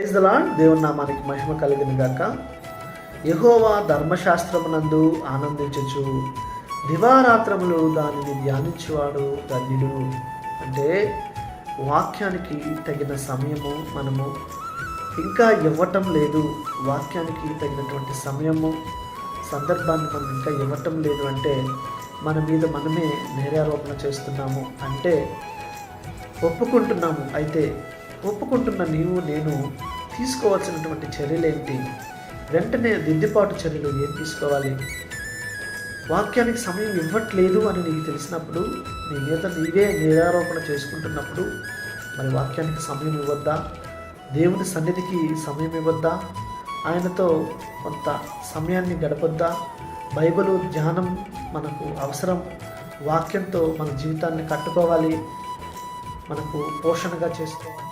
Praise దేవుని నామానికి మహిమ కలిగిన గాక. యహోవా ధర్మశాస్త్రమునందు ఆనందించచ్చు దివారాత్రములు దానిని ధ్యానించువాడు ధన్యుడు. అంటే వాక్యానికి తగిన సమయము మనము ఇంకా ఇవ్వటం లేదు. వాక్యానికి తగినటువంటి సమయము సందర్భాన్ని మనం ఇంకా ఇవ్వటం లేదు అంటే మన మీద మనమే నేరారోపణ చేస్తున్నాము. అంటే ఒప్పుకుంటున్నాము. అయితే ఒప్పుకుంటున్న నీవు నేను తీసుకోవాల్సినటువంటి చర్యలు ఏంటి వెంటనే దిద్దుబాటు చర్యలు ఏం తీసుకోవాలి? వాక్యానికి సమయం ఇవ్వట్లేదు అని నీకు తెలిసినప్పుడు నీ మీద నీవే నిరారోపణ చేసుకుంటున్నప్పుడు మరి వాక్యానికి సమయం ఇవ్వద్దా? దేవుని సన్నిధికి సమయం ఇవ్వద్దా? ఆయనతో కొంత సమయాన్ని గడపద్దా? బైబిల్ ధ్యానం మనకు అవసరం. వాక్యంతో మన జీవితాన్ని కట్టుకోవాలి. మనకు పోషణగా చేసుకోవాలి.